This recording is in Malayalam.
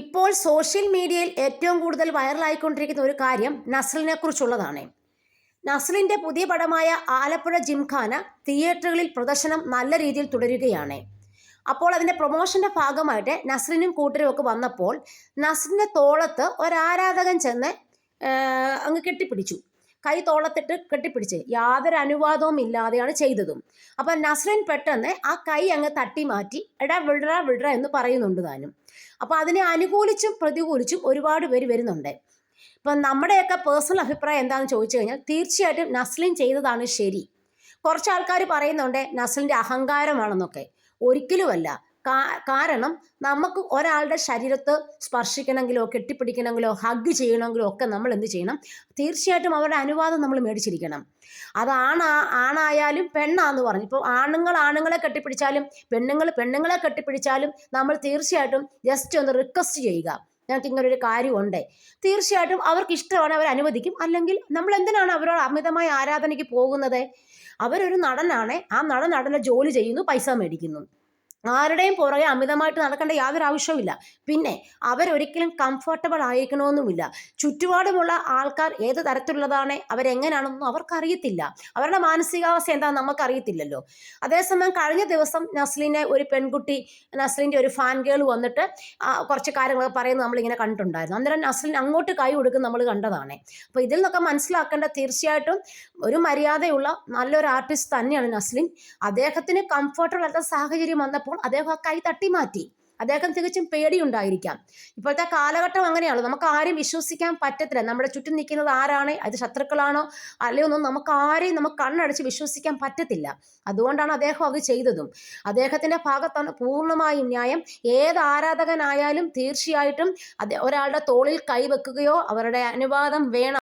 ഇപ്പോൾ സോഷ്യൽ മീഡിയയിൽ ഏറ്റവും കൂടുതൽ വൈറലായിക്കൊണ്ടിരിക്കുന്ന ഒരു കാര്യം നസ്ലിനെ കുറിച്ചുള്ളതാണ് നസ്ലിന്റെ പുതിയ പടമായ ആലപ്പുഴ ജിംഖാന തിയേറ്ററുകളിൽ പ്രദർശനം നല്ല രീതിയിൽ തുടരുകയാണ്. അപ്പോൾ അതിന്റെ പ്രൊമോഷന്റെ ഭാഗമായിട്ട് നസ്ലിനും കൂട്ടരും ഒക്കെ വന്നപ്പോൾ നസ്ലിന്റെ തോളത്ത് ഒരാരാധകൻ ചെന്ന് അങ്ങ് കെട്ടിപ്പിടിച്ചു. കൈ തോളത്തിട്ട് കെട്ടിപ്പിടിച്ച്. യാതൊരു അനുവാദവും ഇല്ലാതെയാണ് ചെയ്തതും. അപ്പം നസ്രിൻ പെട്ടെന്ന് ആ കൈ അങ്ങ് തട്ടി മാറ്റി എടാ വിടറ വിടറ എന്ന് പറയുന്നുണ്ട് താനും. അപ്പോൾ അതിനെ അനുകൂലിച്ചും പ്രതികൂലിച്ചും ഒരുപാട് പേര് വരുന്നുണ്ട്. ഇപ്പം നമ്മുടെയൊക്കെ പേഴ്സണൽ അഭിപ്രായം എന്താണെന്ന് ചോദിച്ചു കഴിഞ്ഞാൽ തീർച്ചയായിട്ടും നസ്ലിൻ ചെയ്തതാണ് ശരി. കുറച്ച് ആൾക്കാർ പറയുന്നുണ്ട് നസ്ലിന്റെ അഹങ്കാരമാണെന്നൊക്കെ. ഒരിക്കലുമല്ല. കാരണം നമുക്ക് ഒരാളുടെ ശരീരത്ത് സ്പർശിക്കണമെങ്കിലോ കെട്ടിപ്പിടിക്കണമെങ്കിലോ ഹഗ് ചെയ്യണമെങ്കിലോ ഒക്കെ നമ്മൾ എന്ത് ചെയ്യണം? തീർച്ചയായിട്ടും അവരുടെ അനുവാദം നമ്മൾ മേടിച്ചിരിക്കണം. അത് ആണാ ആണായാലും പെണ്ണാന്ന് പറഞ്ഞു. ഇപ്പോൾ ആണുങ്ങൾ ആണുങ്ങളെ കെട്ടിപ്പിടിച്ചാലും പെണ്ണുങ്ങൾ പെണ്ണുങ്ങളെ കെട്ടിപ്പിടിച്ചാലും നമ്മൾ തീർച്ചയായിട്ടും ജസ്റ്റ് ഒന്ന് റിക്വസ്റ്റ് ചെയ്യുക. ഞങ്ങൾക്ക് ഇങ്ങനെ ഒരു കാര്യമുണ്ട്. തീർച്ചയായിട്ടും അവർക്ക് ഇഷ്ടമാണ് അവർ അനുവദിക്കും. അല്ലെങ്കിൽ നമ്മൾ എന്തിനാണ് അവരോട് അമിതമായ ആരാധനയ്ക്ക് പോകുന്നത്? അവരൊരു നടനാണ്. ആ നടൻ നടനെ ജോലി ചെയ്യുന്നു പൈസ മേടിക്കുന്നു. ആരുടെയും പുറകെ അമിതമായിട്ട് നടക്കേണ്ട യാതൊരു ആവശ്യവുമില്ല. പിന്നെ അവരൊരിക്കലും കംഫർട്ടബിൾ ആയിരിക്കണമെന്നുമില്ല. ചുറ്റുപാടുമുള്ള ആൾക്കാർ ഏത് തരത്തിലുള്ളതാണ് അവരെങ്ങനെയാണെന്നും അവർക്കറിയത്തില്ല. അവരുടെ മാനസികാവസ്ഥ എന്താണെന്ന് നമുക്കറിയത്തില്ലല്ലോ അതേസമയം കഴിഞ്ഞ ദിവസം നസ്ലിനെ ഒരു പെൺകുട്ടി നസ്ലിന്റെ ഒരു ഫാൻ ഗേൾ വന്നിട്ട് കുറച്ച് കാര്യങ്ങളൊക്കെ പറയുന്നത് നമ്മളിങ്ങനെ കണ്ടിട്ടുണ്ടായിരുന്നു. അന്നേരം നസ്ലിൻ അങ്ങോട്ട് കൈ കൊടുക്കും നമ്മൾ കണ്ടതാണ്. അപ്പോൾ ഇതിൽ നിന്നൊക്കെ മനസ്സിലാക്കേണ്ട തീർച്ചയായിട്ടും ഒരു മര്യാദയുള്ള നല്ലൊരു ആർട്ടിസ്റ്റ് തന്നെയാണ് നസ്ലിൻ. അദ്ദേഹത്തിന് കംഫർട്ടബിൾ അല്ലാത്ത സാഹചര്യം വന്നപ്പോൾ അദ്ദേഹം ആ കൈ തട്ടി മാറ്റി. അദ്ദേഹം തികച്ചും പേടിയുണ്ടായിരിക്കാം. ഇപ്പോഴത്തെ കാലഘട്ടം അങ്ങനെയാണല്ലോ. നമുക്ക് ആരെയും വിശ്വസിക്കാൻ പറ്റത്തില്ല. നമ്മുടെ ചുറ്റും നിൽക്കുന്നത് ആരാണ്? അത് ശത്രുക്കളാണോ? അല്ലയൊന്നും നമുക്ക് ആരെയും നമുക്ക് കണ്ണടച്ച് വിശ്വസിക്കാൻ പറ്റത്തില്ല. അതുകൊണ്ടാണ് അദ്ദേഹം അത് ചെയ്തതും. അദ്ദേഹത്തിന്റെ ഭാഗത്താണ് പൂർണമായും ന്യായം. ഏത് ആരാധകനായാലും തീർച്ചയായിട്ടും ഒരാളുടെ തോളിൽ കൈവെക്കുകയോ അവരുടെ അനുവാദം വേണം